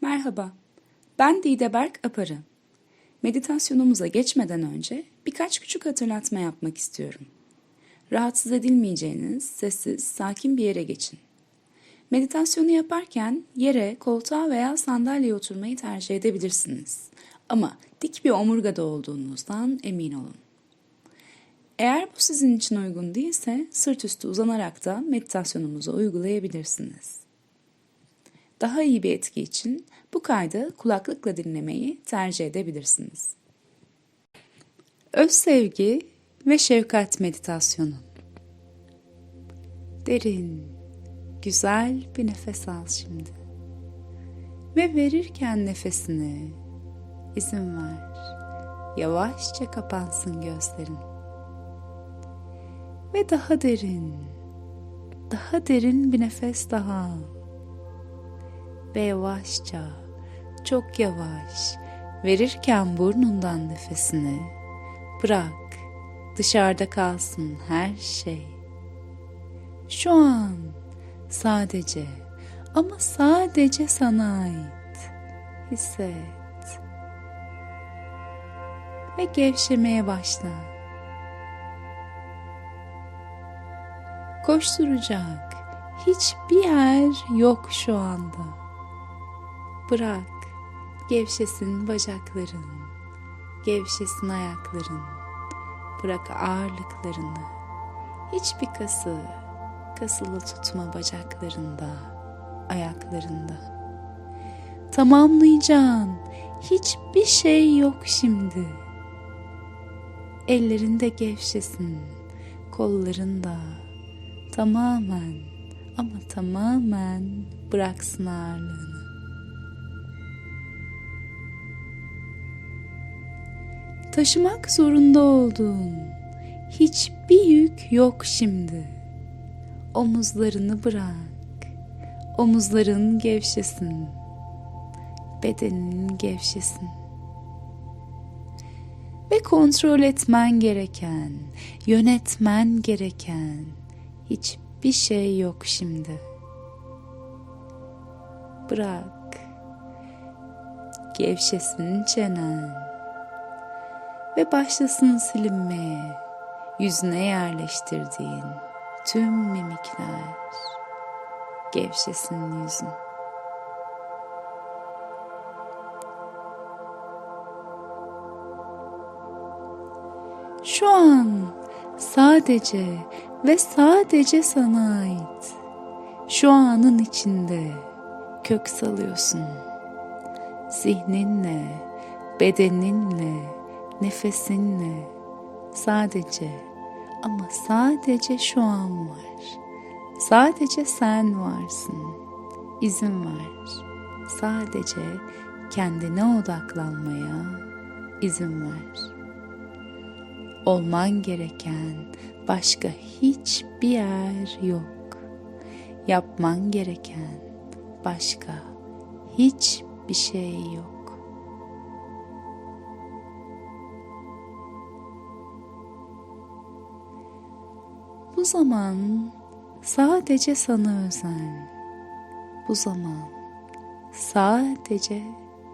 Merhaba, ben Dideberk Aparı. Meditasyonumuza geçmeden önce birkaç küçük hatırlatma yapmak istiyorum. Rahatsız edilmeyeceğiniz, sessiz, sakin bir yere geçin. Meditasyonu yaparken yere, koltuğa veya sandalyeye oturmayı tercih edebilirsiniz. Ama dik bir omurgada olduğunuzdan emin olun. Eğer bu sizin için uygun değilse sırt üstü uzanarak da meditasyonumuzu uygulayabilirsiniz. Daha iyi bir etki için bu kaydı kulaklıkla dinlemeyi tercih edebilirsiniz. Öz sevgi ve şefkat meditasyonu. Derin, güzel bir nefes al şimdi. Ve verirken nefesini izin ver. Yavaşça kapansın gözlerin. Ve daha derin, daha derin bir nefes daha ve yavaşça, çok yavaş verirken burnundan nefesini bırak. Dışarıda kalsın her şey. Şu an sadece ama sadece sana ait. Hisset. Ve gevşemeye başla. Koşturacak hiçbir yer yok şu anda. Bırak. Gevşesin bacakların. Gevşesin ayakların. Bırak ağırlıklarını. Hiçbir kası kasılı tutma bacaklarında, ayaklarında. Tamamlayacağın hiçbir şey yok şimdi. Ellerinde gevşesin, kollarında tamamen ama tamamen bıraksın ağırlığını. Taşımak zorunda olduğun hiçbir yük yok şimdi. Omuzlarını bırak. Omuzların gevşesin. Bedenin gevşesin. Ve kontrol etmen gereken, yönetmen gereken hiçbir şey yok şimdi. Bırak. Gevşesin çenen ve başlasın silinmeye yüzüne yerleştirdiğin tüm mimikler gevşesin yüzün. Şu an sadece ve sadece sana ait. Şu anın içinde kök salıyorsun. Zihninle, bedeninle, nefesinle sadece ama sadece şu an var. Sadece sen varsın. İzin ver. Sadece kendine odaklanmaya izin ver. Olman gereken başka hiçbir yer yok. Yapman gereken başka hiçbir şey yok. Bu zaman sadece sana özel. Bu zaman sadece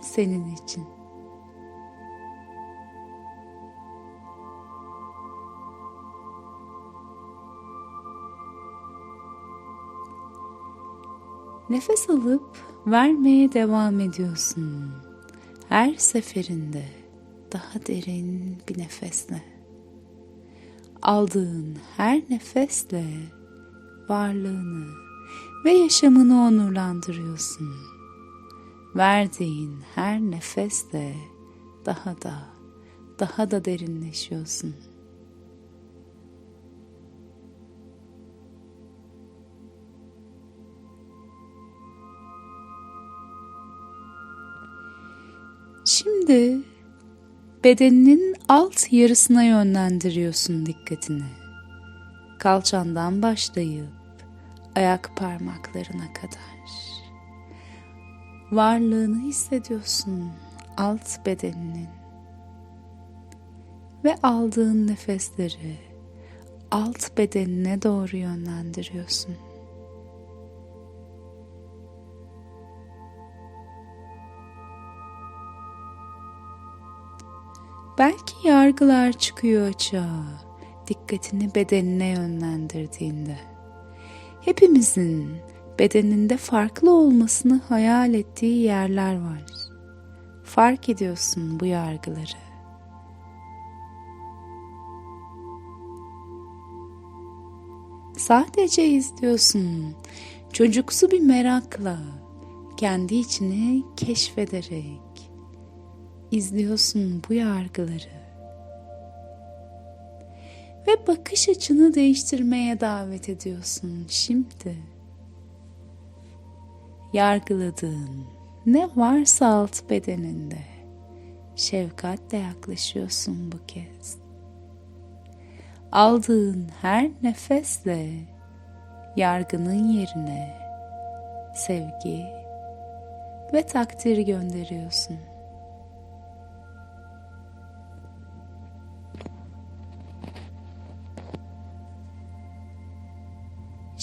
senin için. Nefes alıp vermeye devam ediyorsun. Her seferinde daha derin bir nefesle aldığın her nefesle varlığını ve yaşamını onurlandırıyorsun. Verdiğin her nefesle daha da daha da derinleşiyorsun. Şimdi bedeninin alt yarısına yönlendiriyorsun dikkatini. Kalçandan başlayıp ayak parmaklarına kadar. Varlığını hissediyorsun alt bedeninin. Ve aldığın nefesleri alt bedenine doğru yönlendiriyorsun. Belki yargılar çıkıyor açığa, dikkatini bedenine yönlendirdiğinde. Hepimizin bedeninde farklı olmasını hayal ettiği yerler var. Fark ediyorsun bu yargıları. Sadece izliyorsun. Çocuksu bir merakla, kendi içini keşfederek izliyorsun bu yargıları. Ve bakış açını değiştirmeye davet ediyorsun şimdi. Yargıladığın ne varsa alt bedeninde şefkatle yaklaşıyorsun bu kez aldığın her nefesle yargının yerine sevgi ve takdir gönderiyorsun.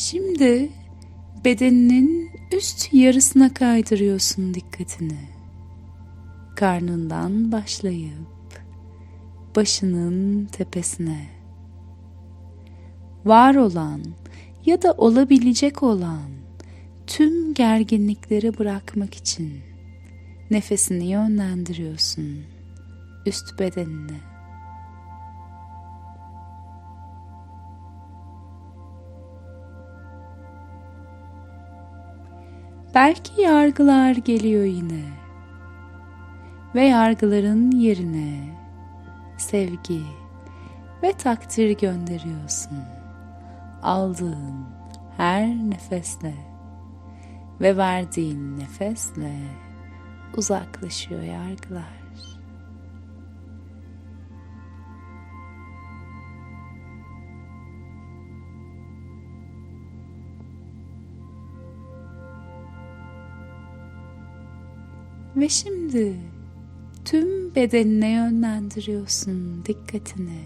Şimdi bedeninin üst yarısına kaydırıyorsun dikkatini. Karnından başlayıp başının tepesine var olan ya da olabilecek olan tüm gerginlikleri bırakmak için nefesini yönlendiriyorsun üst bedenine. Belki yargılar geliyor yine ve yargıların yerine sevgi ve takdir gönderiyorsun aldığın her nefesle ve verdiğin nefesle uzaklaşıyor yargılar. Ve şimdi tüm bedenine yönlendiriyorsun dikkatini.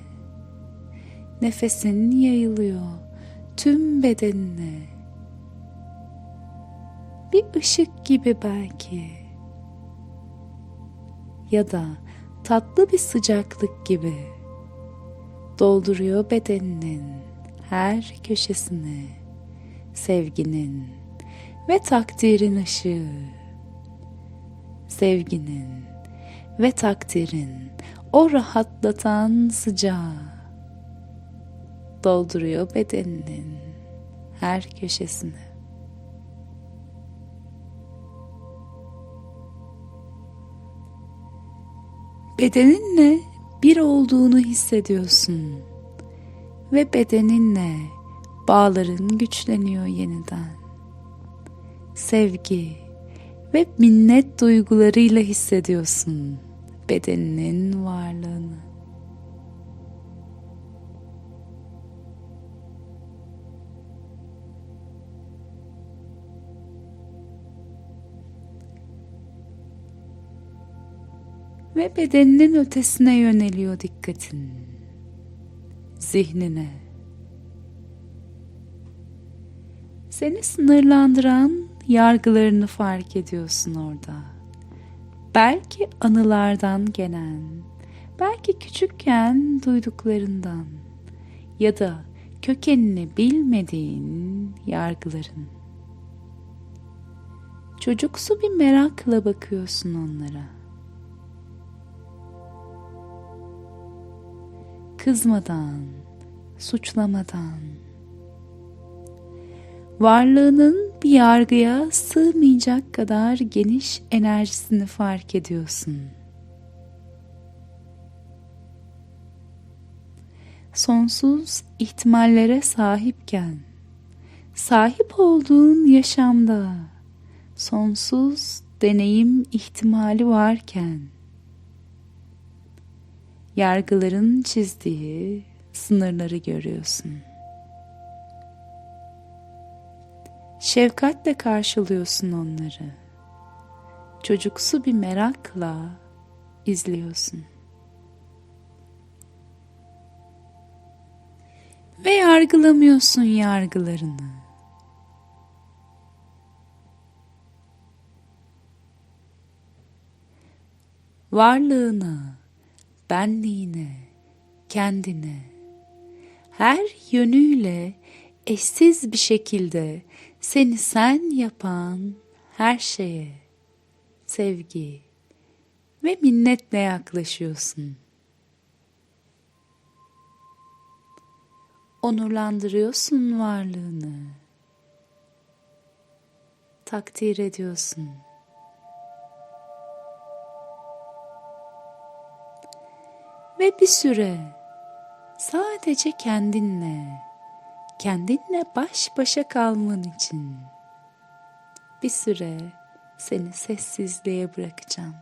Nefesin yayılıyor tüm bedenine. Bir ışık gibi belki. Ya da tatlı bir sıcaklık gibi dolduruyor bedeninin her köşesini sevginin ve takdirin ışığı. Sevginin ve takdirin o rahatlatan sıcağı dolduruyor bedeninin her köşesini. Bedeninle bir olduğunu hissediyorsun ve bedeninle bağların güçleniyor yeniden. Sevgi ve minnet duygularıyla hissediyorsun bedeninin varlığını. ve bedeninin ötesine yöneliyor dikkatin. Zihnine. Seni sınırlandıran yargılarını fark ediyorsun orada. Belki anılardan gelen, belki küçükken duyduklarından ya da kökenini bilmediğin yargıların. Çocuksu bir merakla bakıyorsun onlara. kızmadan, suçlamadan, varlığının bir yargıya sığmayacak kadar geniş enerjisini fark ediyorsun. Sonsuz ihtimallere sahipken, sahip olduğun yaşamda sonsuz deneyim ihtimali varken, yargıların çizdiği sınırları görüyorsun. Şefkatle karşılıyorsun onları. Çocuksu bir merakla izliyorsun. Ve yargılamıyorsun yargılarını. Varlığına benliğine, kendine, her yönüyle eşsiz bir şekilde seni sen yapan her şeye sevgi ve minnetle yaklaşıyorsun. Onurlandırıyorsun varlığını. Takdir ediyorsun. Ve bir süre sadece kendinle, kendinle baş başa kalman için bir süre seni sessizliğe bırakacağım.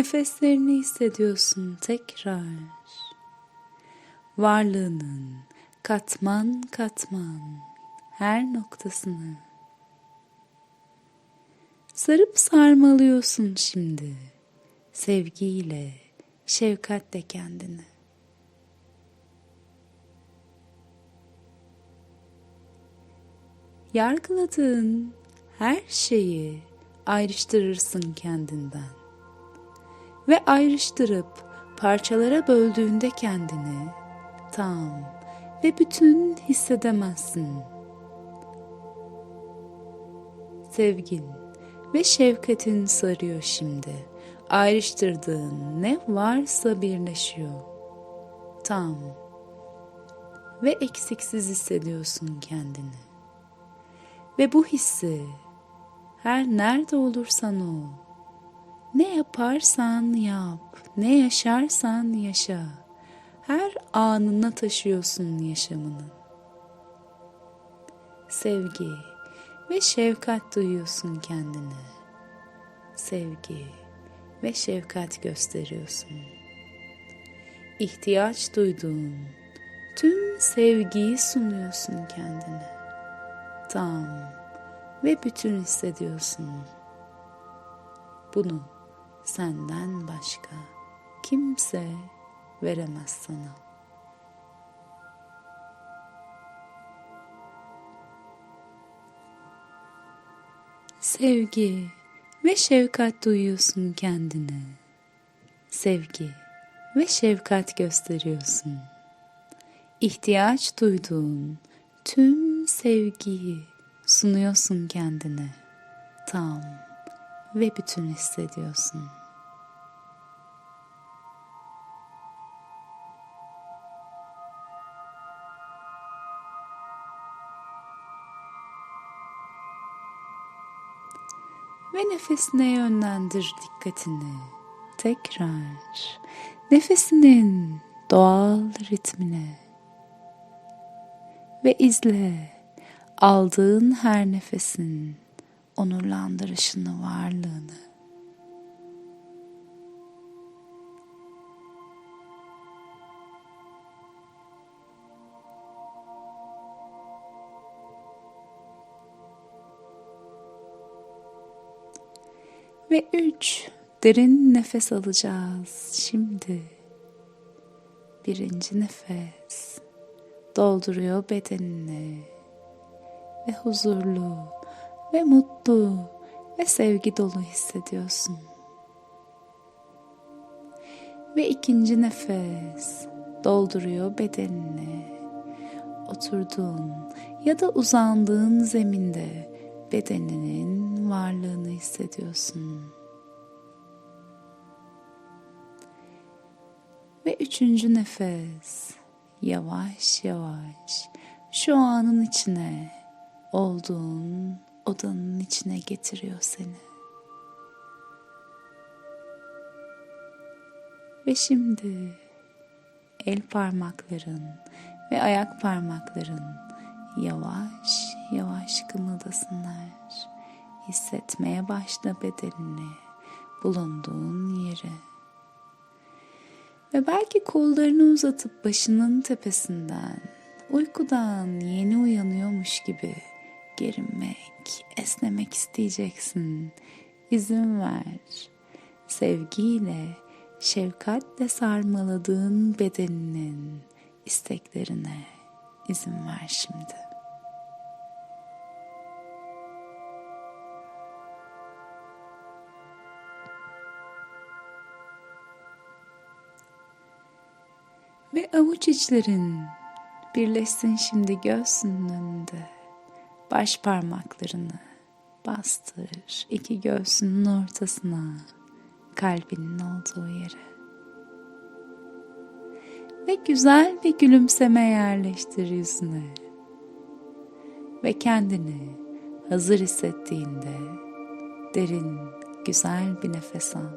Nefeslerini hissediyorsun tekrar. Varlığının katman katman her noktasını sarıp sarmalıyorsun şimdi sevgiyle, şefkatle kendini. Yargıladığın her şeyi ayrıştırırsın kendinden ve ayrıştırıp parçalara böldüğünde kendini tam ve bütün hissedemezsin. Sevgin ve şefkatin sarıyor şimdi. Ayrıştırdığın ne varsa birleşiyor. Tam ve eksiksiz hissediyorsun kendini. Ve bu hissi her nerede olursan ol, ne yaparsan yap, ne yaşarsan yaşa. Her anına taşıyorsun yaşamını. Sevgi ve şefkat duyuyorsun kendine. Sevgi ve şefkat gösteriyorsun. İhtiyaç duyduğun tüm sevgiyi sunuyorsun kendine. Tam ve bütün hissediyorsun. Bunu senden başka kimse veremez sana. Sevgi ve şefkat duyuyorsun kendine. Sevgi ve şefkat gösteriyorsun. İhtiyaç duyduğun tüm sevgiyi sunuyorsun kendine. Tam ve bütün hissediyorsun. Ve nefesine yönlendir dikkatini. Tekrar nefesinin doğal ritmine ve izle aldığın her nefesin onurlandırışını, varlığını. Ve üç, derin nefes alacağız şimdi. Birinci nefes dolduruyor bedenini ve huzurlu ve mutlu ve sevgi dolu hissediyorsun. Ve ikinci nefes dolduruyor bedenini. Oturduğun ya da uzandığın zeminde bedeninin varlığını hissediyorsun. Ve üçüncü nefes yavaş yavaş şu anın içine olduğun odanın içine getiriyor seni. Ve şimdi el parmakların ve ayak parmakların yavaş yavaş kımıldasınlar. Hissetmeye başla bedenini, bulunduğun yeri. Ve belki kollarını uzatıp başının tepesinden uykudan yeni uyanıyormuş gibi gerinmek, esnemek isteyeceksin. İzin ver. Sevgiyle, şefkatle sarmaladığın bedeninin isteklerine izin ver şimdi. Avuç içlerin birleşsin şimdi göğsünün önünde. Baş parmaklarını bastır iki göğsünün ortasına, kalbinin olduğu yere. Ve güzel bir gülümseme yerleştir yüzüne. Ve kendini hazır hissettiğinde derin, güzel bir nefes al.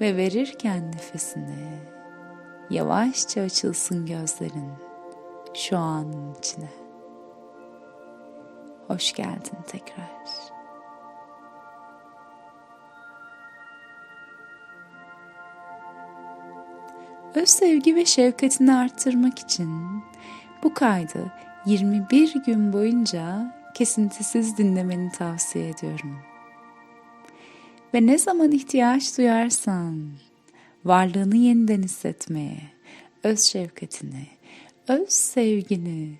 Ve verirken nefesini yavaşça açılsın gözlerin şu anın içine. Hoş geldin tekrar. Öz sevgi ve şefkatini arttırmak için bu kaydı 21 gün boyunca kesintisiz dinlemeni tavsiye ediyorum. Ve ne zaman ihtiyaç duyarsan varlığını yeniden hissetmeye, öz şefkatini, öz sevgini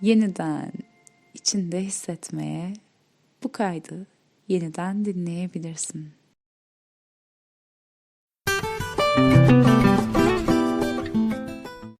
yeniden içinde hissetmeye bu kaydı yeniden dinleyebilirsin.